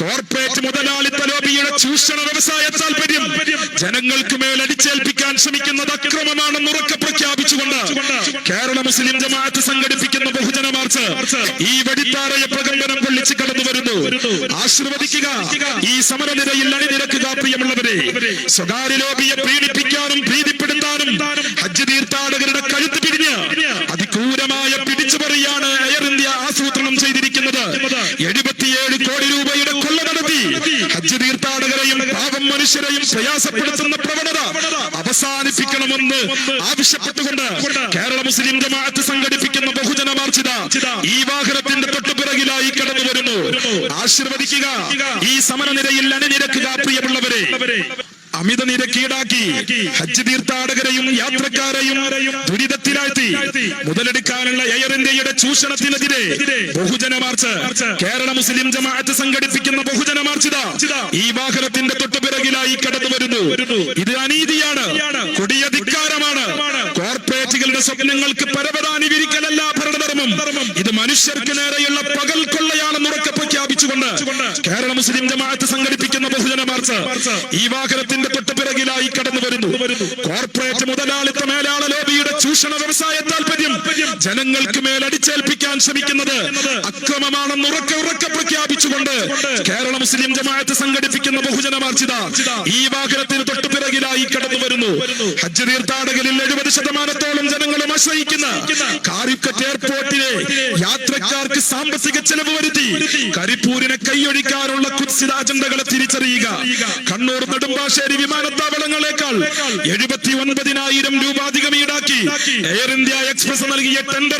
Corporate മുതലാളിത്ത ലോബിയുടെ ചൂഷണ വ്യവസായ താല്പര്യം ജനങ്ങൾക്ക് മേൽ അടിച്ചേൽപ്പിക്കാൻ ശ്രമിക്കുന്നത് അക്രമമാണെന്ന് ഉറക്കെ പ്രഖ്യാപിച്ചുകൊണ്ട് കേരള മുസ്ലിം ജമാഅത്ത് സംഘടിപ്പിക്കുന്ന ബഹുജന മാർച്ച് ഈ വെടിത്താറയെ പ്രകമ്പനം പൊള്ളിച്ച് കടന്നു വരുന്നു. ആശീർവദിക്കുക. ഈ സമരനിരയിൽ അണിനിരക്കുക പ്രിയമുള്ളവരെ. സ്വകാര്യ ലോബിയെ പീഡിപ്പിക്കാനും ഭീതിപ്പെടുത്താനും ഹജ്ജ് തീർത്ഥാടകരുടെ കഴുത്ത് പിരിഞ്ഞ് അതിക്രൂരമായ പിടിച്ചുപറിയാണ് എയർ ഇന്ത്യ ആസൂത്രണം ചെയ്തിരിക്കുന്നത്. എഴുപത്തിയേഴ് കോടി തീർത്ഥാടകരെയും പാവം മനുഷ്യരെയും പ്രയാസപ്പെടുത്തുന്ന പ്രവണത അവസാനിപ്പിക്കണമെന്ന് ആവശ്യപ്പെട്ടുകൊണ്ട് കേരള മുസ്ലിം ജമാഅത്ത് സംഘടിപ്പിക്കുന്ന ബഹുജന മാർച്ചിത ഈ വാഹനത്തിന്റെ തൊട്ടുപിറകിലായി കടന്നു വരുന്നു. ആശീർവദിക്കുക. ഈ സമരനിരയിൽ അണിനിരക്കുക പ്രിയമുള്ളവരെ. അമിത നിരക്ക് ഈടാക്കി ഹജ്ജ് തീർത്ഥാടകരെയും യാത്രക്കാരെയും ദുരിതത്തിലാഴ്ത്തി. മുതലെടുക്കാനുള്ള എയർ ഇന്ത്യയുടെ ചൂഷണത്തിനെതിരെ ബഹുജന മാർച്ച്. കേരള മുസ്ലിം ജമാഅത്ത് സംഘടിപ്പിക്കുന്ന ബഹുജന മാർച്ച് ഈ വാഹനത്തിന്റെ തൊട്ടുപിറകിലായി കടന്നു വരുന്നു ഇത് അനീതിയാണ്. കൊടിയ ധിക്കാരമാണ് കോർപ്പറേറ്റുകളുടെ സ്വപ്നങ്ങൾക്ക് പരവതാനി വിരിക്കലല്ല ഭരണധർമ്മം. ഇത് മനുഷ്യർക്ക് നേരെയുള്ള പകൽ കൊള്ളയാണെന്ന് ഉറക്കെ പ്രഖ്യാപിച്ചുകൊണ്ട് കേരള മുസ്ലിം ജമാഅത്ത് സംഘടിപ്പിക്കുന്ന ബഹുജന മാർച്ച് ഈ വാഹനത്തിന്റെ തൊട്ടുപിറകിലായി കടന്നു വരുന്നു. കോർപ്പറേറ്റ് മുതലാളിത്ത മേലാള ലോബിയുടെ ചൂഷണ വ്യവസായ താല്പര്യം ജനങ്ങൾക്ക് മേൽ അടിച്ചേൽപ്പിക്കാൻ ശ്രമിക്കുന്നത് അക്രമമാണെന്ന് ഉറക്കെ ഉറക്കെ പ്രഖ്യാപിച്ചുകൊണ്ട് കേരള മുസ്ലിം ജമാഅത്ത് സംഘടിപ്പിക്കുന്ന ബഹുജന മാർച്ചിത ഈ കടന്നു വരുന്നു. ഹജ്ജ് തീർത്ഥാടകരിൽ എഴുപത് ശതമാനത്തോളം ജനങ്ങളും ആശ്രയിക്കുന്ന കാരിക്കറ്റ് എയർപോർട്ടിലെ യാത്രക്കാർക്ക് സാമ്പത്തിക ചെലവ് വരുത്തി കരിപ്പൂരിനെ കൈയൊഴിക്കാനുള്ള കുത്സിത അജണ്ടകളെ തിരിച്ചറിയുക. കണ്ണൂർ നെടുമ്പാശ്ശേരി വിമാനത്താവളങ്ങളെക്കാൾ എഴുപത്തി ഒൻപതിനായിരം രൂപ അധികം ഈടാക്കി. എയർ ഇന്ത്യ എക്സ്പ്രസ് നൽകിയ ടെൻഡർ